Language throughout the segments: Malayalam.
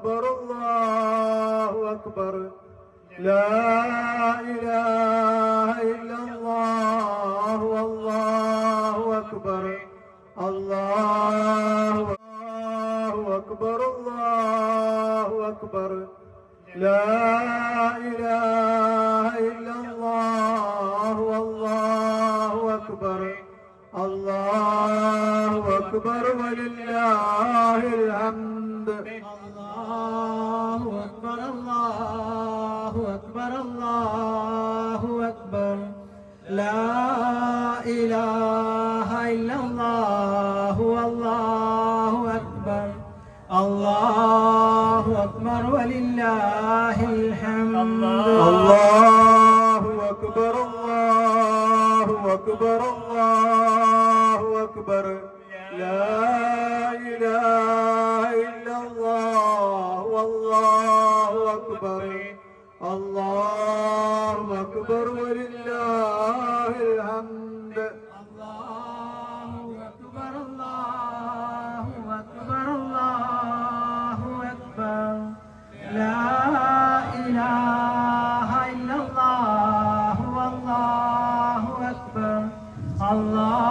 أكبر الله أكبر لا ولله الحمد. الله أكبر الله أكبر الله أكبر. لا إله إلا الله والله أكبر. الله أكبر ولله الحمد. Allah.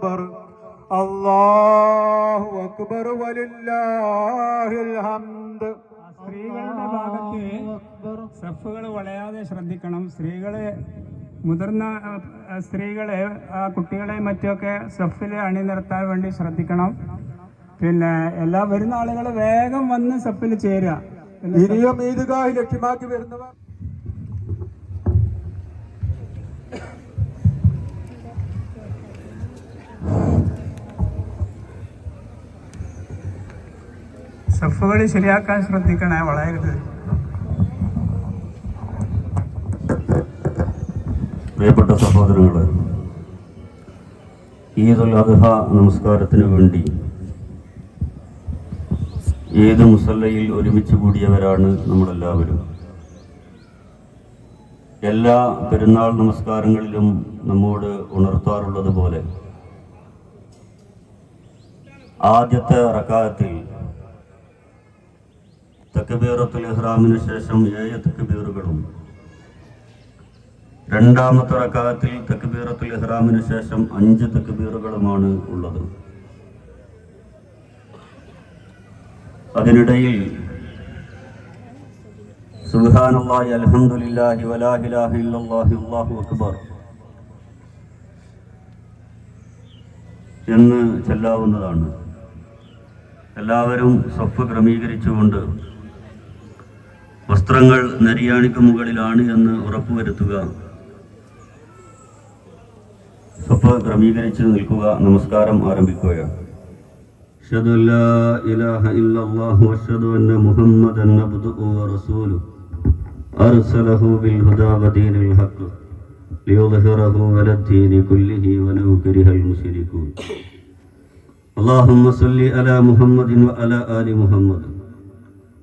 അക്ബർ. അള്ളാഹു അക്ബർ വലില്ലാഹിൽ ഹംദ്. സ്ത്രീകളുടെ ഭാഗത്ത് സഫുകൾ വളയാതെ ശ്രദ്ധിക്കണം. സ്ത്രീകളെ മുതിർന്ന സ്ത്രീകളെ കുട്ടികളെ മറ്റൊക്കെ സഫിൽ അണിനിർത്താൻ വേണ്ടി ശ്രദ്ധിക്കണം. പിന്നെ എല്ലാ വരുന്ന ആളുകൾ വേഗം വന്ന് സഫിൽ ചേരുക. ഇനിയും ഈദ്ഗാഹ് ലക്ഷ്യമാക്കി വരുന്നവർ സെഫുകൾ ശരിയാക്കാൻ ശ്രദ്ധിക്കണേ വളയരുത്. പ്രിയപ്പെട്ട സഹോദരങ്ങളെ ഈദുൽ അദ്ഹ നമസ്കാരത്തിന് വേണ്ടി ഏത് മുസല്ലയിൽ ഒരുമിച്ച് കൂടിയവരാണ് നമ്മളെല്ലാവരും. എല്ലാ പെരുന്നാൾ നമസ്കാരങ്ങളിലും നമ്മോട് ഉണർത്താറുള്ളത് പോലെ ആദ്യത്തെ റക്കായത്തിൽ തക്ബീറത്തുൽ ഇഹ്റാമിന് ശേഷം ഏഴ് തക്ബീറുകളും. രണ്ടാമത്തെ റക്കാത്തിൽ തക്ബീറത്തുൽ ഇഹ്റാമിന് ശേഷം അഞ്ച് തക്ബീറുകളുമാണ് ഉള്ളത്. അതിനിടയിൽ അൽഹംദുലില്ലാഹി വലാ ഇലാഹ ഇല്ലല്ലാഹു അല്ലാഹു അക്ബർ എന്ന് ചെല്ലാവുന്നതാണ്. എല്ലാവരും സഫ് ക്രമീകരിച്ചുകൊണ്ട് വസ്ത്രങ്ങൾ നരിയാണിക്ക് മുകളിലാണ് എന്ന് ഉറപ്പുവരുത്തുക സഫ് ക്രമീകരിച്ച് നിൽക്കുക നമസ്കാരം ആരംഭിക്കുകയാണ് أشهد أن لا إله إلا الله وأشهد أن محمدا عبده ورسوله أرسله بالهدى ودين الحق ليظهره على الدين كله ولو كره المشركون اللهم صل على محمد وعلى آل محمد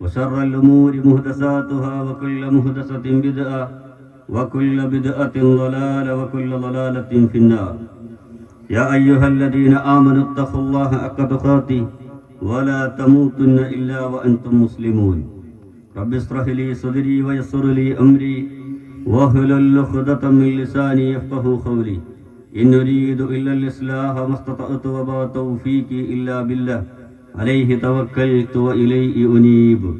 وشر الأمور محدثاتها وكل محدثة بدعة وكل بدعة ضلالة وكل ضلالة في النار. يا أيها الذين آمنوا اتقوا الله حق تقاته ولا تموتن إلا وأنتم مسلمون. رب اشرح لي صدري ويسر لي أمري واحلل عقدة من لساني يفقه قولي. إن أريد إلا الإصلاح ما استطعت وما توفيقي إلا بالله. അലൈഹി തവക്കൽതു വ ഇലൈഹി ഉനീബ്.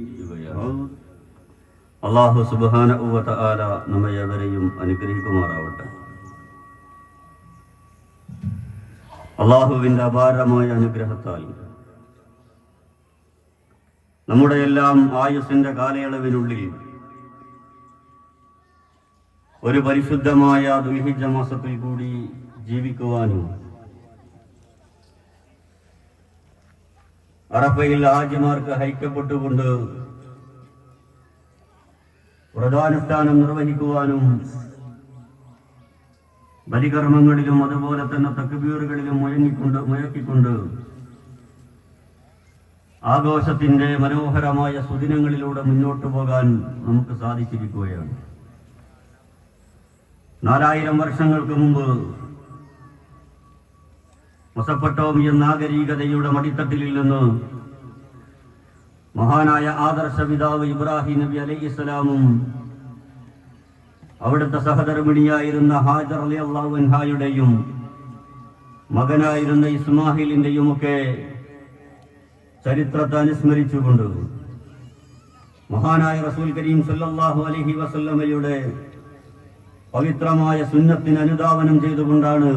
അള്ളാഹു സുബ്ഹാനഹു വ തആല നമ്മയെവരെയും അനുഗ്രഹിക്കുമാറാവട്ടെ. അള്ളാഹുവിന്റെ അപാരമായ അനുഗ്രഹത്താൽ നമ്മുടെ എല്ലാം ആയുസിന്റെ കാലയളവിനുള്ളിൽ ഒരു പരിശുദ്ധമായ ദുൽഹിജ മാസത്തിൽ കൂടി ജീവിക്കുവാനും അറഫയിൽ ഹാജിമാർക്ക് ഹൈക്കപ്പെട്ടുകൊണ്ട് വ്രതാനുഷ്ഠാനം നിർവഹിക്കുവാനും ബലികർമ്മങ്ങളിലും അതുപോലെ തന്നെ തക്ബീറുകളിലും മുഴങ്ങിക്കൊണ്ട് മുഴക്കിക്കൊണ്ട് ആഘോഷത്തിന്റെ മനോഹരമായ സുദിനങ്ങളിലൂടെ മുന്നോട്ടു പോകാൻ നമുക്ക് സാധിച്ചിരിക്കുകയാണ്. നാലായിരം വർഷങ്ങൾക്ക് മുമ്പ് മൊസപ്പട്ടോമിയ നാഗരികതയുടെ മടിത്തട്ടിലിൽ നിന്ന് മഹാനായ ആദർശ പിതാവ് ഇബ്രാഹിം നബി അലൈഹി സ്വലാമും അവിടുത്തെ സഹധർമ്മിണിയായിരുന്ന ഹാജർ അലി അള്ളാഹുൻഹായുടെയും മകനായിരുന്ന ഇസ്മാഹിലിന്റെയും ഒക്കെ ചരിത്രത്തെ അനുസ്മരിച്ചുകൊണ്ട് മഹാനായ റസൂൽ കരീം സല്ലാഹു അലഹി വസല്ലമയുടെ പവിത്രമായ സുന്നത്തിന് അനുധാവനം ചെയ്തുകൊണ്ടാണ്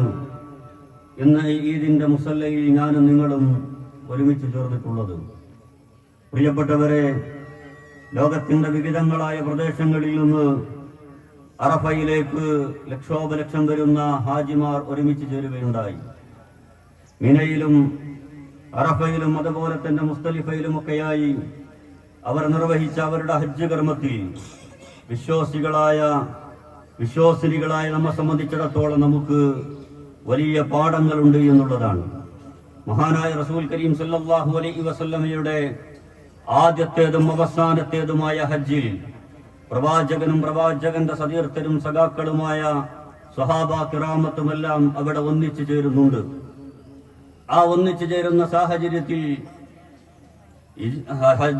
ഇന്ന് ഈദിന്റെ മുസല്ലയിൽ ഞാനും നിങ്ങളും ഒരുമിച്ച് ചേർന്നിട്ടുള്ളത്. പ്രിയപ്പെട്ടവരെ ലോകത്തിന്റെ വിവിധങ്ങളായ പ്രദേശങ്ങളിൽ നിന്ന് അറഫയിലേക്ക് ലക്ഷോപലക്ഷം വരുന്ന ഹാജിമാർ ഒരുമിച്ച് ചേരുകയുണ്ടായി. മിനയിലും അറഫയിലും അതുപോലെ തന്നെ മുസ്തലിഫയിലുമൊക്കെയായി അവർ നിർവഹിച്ച അവരുടെ ഹജ്ജ് കർമ്മത്തിൽ വിശ്വാസികളായ വിശ്വാസിനികളായ നമ്മെ സംബന്ധിച്ചിടത്തോളം നമുക്ക് വലിയ പാഠങ്ങളുണ്ട് എന്നുള്ളതാണ്. മഹാനായ റസൂൽ കരീം സല്ലാഹു അലൈഹി വസല്ലമയുടെ ആദ്യത്തേതും അവസാനത്തേതുമായ ഹജ്ജിൽ പ്രവാചകനും പ്രവാചകന്റെ സതീർത്ഥരും സഖാക്കളുമായ സ്വഹാബ കിറാമത്തുമെല്ലാം അവിടെ ഒന്നിച്ചു ചേരുന്നുണ്ട്. ആ ഒന്നിച്ചു ചേരുന്ന സാഹചര്യത്തിൽ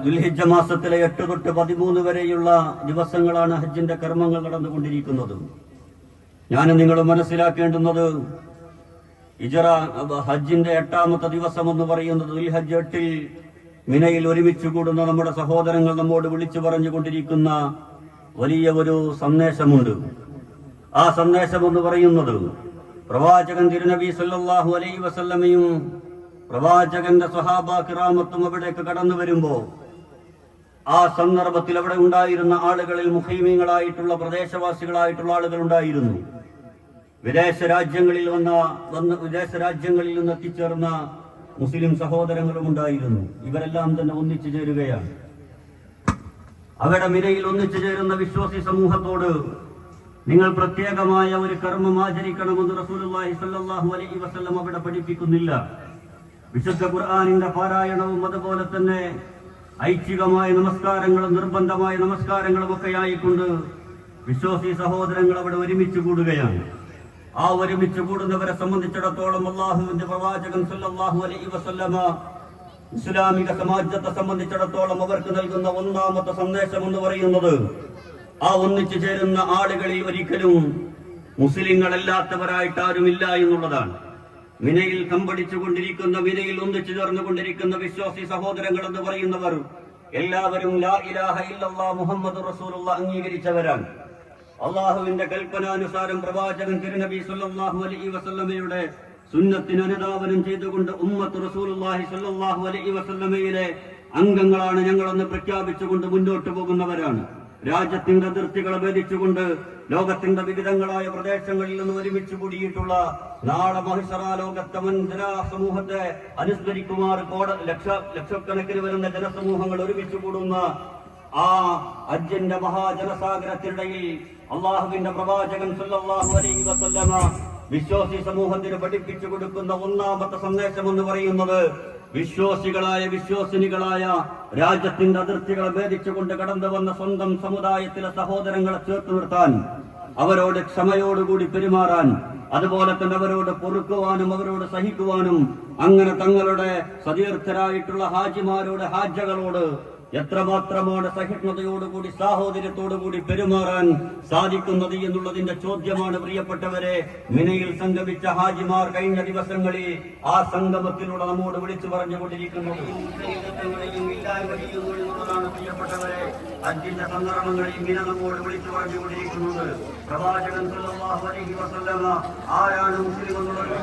ദുൽഹിജ മാസത്തിലെ എട്ട് തൊട്ട് പതിമൂന്ന് വരെയുള്ള ദിവസങ്ങളാണ് ഹജ്ജിന്റെ കർമ്മങ്ങൾ നടന്നുകൊണ്ടിരിക്കുന്നത്. ഞാൻ നിങ്ങൾ മനസ്സിലാക്കേണ്ടുന്നത് ഇജറ ഹജ്ജിന്റെ എട്ടാമത്തെ ദിവസം എന്ന് പറയുന്നത് ദുൽഹജ്ജ് എട്ടിൽ മിനയിൽ ഒരുമിച്ച് കൂടുന്ന നമ്മുടെ സഹോദരങ്ങൾ നമ്മോട് വിളിച്ചു പറഞ്ഞുകൊണ്ടിരിക്കുന്ന വലിയ ഒരു സന്ദേശമുണ്ട്. ആ സന്ദേശം എന്ന് പറയുന്നത് പ്രവാചകൻ തിരുനബി സല്ലാഹു അലൈ വസല്ലമയും പ്രവാചകന്റെ സ്വഹാബ കിറാമത്തും അവിടേക്ക് കടന്നു വരുമ്പോ ആ സന്ദർഭത്തിൽ അവിടെ ഉണ്ടായിരുന്ന ആളുകളിൽ മുഹൈമീങ്ങളായിട്ടുള്ള പ്രദേശവാസികളായിട്ടുള്ള ആളുകൾ ഉണ്ടായിരുന്നു. വിദേശ രാജ്യങ്ങളിൽ വന്ന വന്ന് വിദേശ രാജ്യങ്ങളിൽ നിന്ന് എത്തിച്ചേർന്ന മുസ്ലിം സഹോദരങ്ങളും ഉണ്ടായിരുന്നു. ഇവരെല്ലാം തന്നെ ഒന്നിച്ചു ചേരുകയാണ്. അവരുടെ മിരയിൽ ഒന്നിച്ചു ചേരുന്ന വിശ്വാസി സമൂഹത്തോട് നിങ്ങൾ പ്രത്യേകമായ ഒരു കർമ്മം ആചരിക്കണമെന്ന് റസൂലുള്ളാഹി സ്വല്ലല്ലാഹു അലൈഹി വസല്ലം അവിടെ പഠിപ്പിക്കുന്നില്ല. വിശുദ്ധ ഖുർആാനിന്റെ പാരായണവും അതുപോലെ തന്നെ ഐച്ഛികമായ നമസ്കാരങ്ങളും നിർബന്ധമായ നമസ്കാരങ്ങളും ഒക്കെ ആയിക്കൊണ്ട് വിശ്വാസി സഹോദരങ്ങൾ അവിടെ ഒരുമിച്ച് കൂടുകയാണ്. ആ ഒരുമിച്ച് കൂടുന്നവരെ സംബന്ധിച്ചിടത്തോളം അള്ളാഹുവിന്റെ പ്രവാചകൻ സല്ലല്ലാഹു അലൈഹി വസല്ലമ ഇസ്ലാമിക സമാജത്തെ സംബന്ധിച്ചിടത്തോളം അവർക്ക് നൽകുന്ന ഒന്നാമത്തെ സന്ദേശം എന്ന് പറയുന്നത് ആ ഒന്നിച്ചു ചേരുന്ന ആളുകളിൽ ഒരിക്കലും മുസ്ലിങ്ങളല്ലാത്തവരായിട്ട് ഇല്ല എന്നുള്ളതാണ്. മിനയിൽ കമ്പടിച്ചുകൊണ്ടിരിക്കുന്ന മിനയിൽ ഒന്നിച്ചു ചേർന്നുകൊണ്ടിരിക്കുന്ന വിശ്വാസി സഹോദരങ്ങൾ എന്ന് പറയുന്നവർ എല്ലാവരും ലാ ഇലാഹ ഇല്ലല്ലാ മുഹമ്മദ് റസൂലുള്ള അംഗീകരിച്ചവരാണ്. അള്ളാഹുവിന്റെ കൽപ്പനാനുസാരം പ്രവാചകൻ തിരുനബി സല്ലാഹു അലൈഹി വസല്ലമയുടെ സുന്നത്തിന് അനുദാപനം ചെയ്തുകൊണ്ട് ഉമ്മത്ത് റസൂലുള്ളാഹി സല്ലാഹു അലൈഹി വസല്ലമയിലെ അംഗങ്ങളാണ് ഞങ്ങളെന്ന് പ്രഖ്യാപിച്ചുകൊണ്ട് മുന്നോട്ട് പോകുന്നവരാണ്. രാജ്യത്തിന്റെ അതിർത്തികളെ ഭേദിച്ചുകൊണ്ട് ലോകത്തിന്റെ വിവിധങ്ങളായ പ്രദേശങ്ങളിൽ നിന്ന് ഒരുമിച്ച് കൂടിയിട്ടുള്ള നാളെ മഹിഷറ ലോകത്തെ മുൻ സമൂഹത്തെ അനുസ്മരിക്കുമാർ കോട ലക്ഷ ലക്ഷക്കണക്കിന് വരുന്ന ജനസമൂഹങ്ങൾ ഒരുമിച്ച് കൂടുന്ന ആ അജ്ജന്റെ മഹാജനസാഗരത്തിനിടയിൽ അള്ളാഹുവിന്റെ പ്രവാചകൻ സല്ലല്ലാഹു അലൈഹി വസല്ലമ വിശ്വാസി സമൂഹത്തിന് പഠിപ്പിച്ചു കൊടുക്കുന്ന ഒന്നാമത്തെ സന്ദേശം എന്ന് പറയുന്നത് വിശ്വാസികളായ വിശ്വാസിനികളായ രാജ്യത്തിന്റെ അതിർത്തികളെ ഭേദിച്ചുകൊണ്ട് കടന്നു വന്ന സ്വന്തം സമുദായത്തിലെ സഹോദരങ്ങളെ ചേർത്ത് നിർത്താൻ അവരോട് ക്ഷമയോടുകൂടി പെരുമാറാൻ അതുപോലെ തന്നെ അവരോട് പൊറുക്കുവാനും അവരോട് സഹിക്കുവാനും അങ്ങനെ തങ്ങളുടെ സതീർത്ഥരായിട്ടുള്ള ഹാജിമാരോട് ഹാജകളോട് എത്രമാത്രമാണ് സഹിഷ്ണുതയോടുകൂടി സാഹോദര്യത്തോടുകൂടി പെരുമാറാൻ സാധിക്കുന്നത് എന്നുള്ളതിന്റെ ചോദ്യമാണ് പ്രിയപ്പെട്ടവരെ. മിനയിൽ സംഗമിച്ച ഹാജിമാർ കഴിഞ്ഞ ദിവസങ്ങളിൽ ആ സംഗമത്തിലൂടെ നമ്മോട് വിളിച്ചു പറഞ്ഞുകൊണ്ടിരിക്കുന്നത് പ്രിയപ്പെട്ടവരെ. പ്രവാചകൻ ആരാണ് മുസ്ലിം എന്നുള്ളത്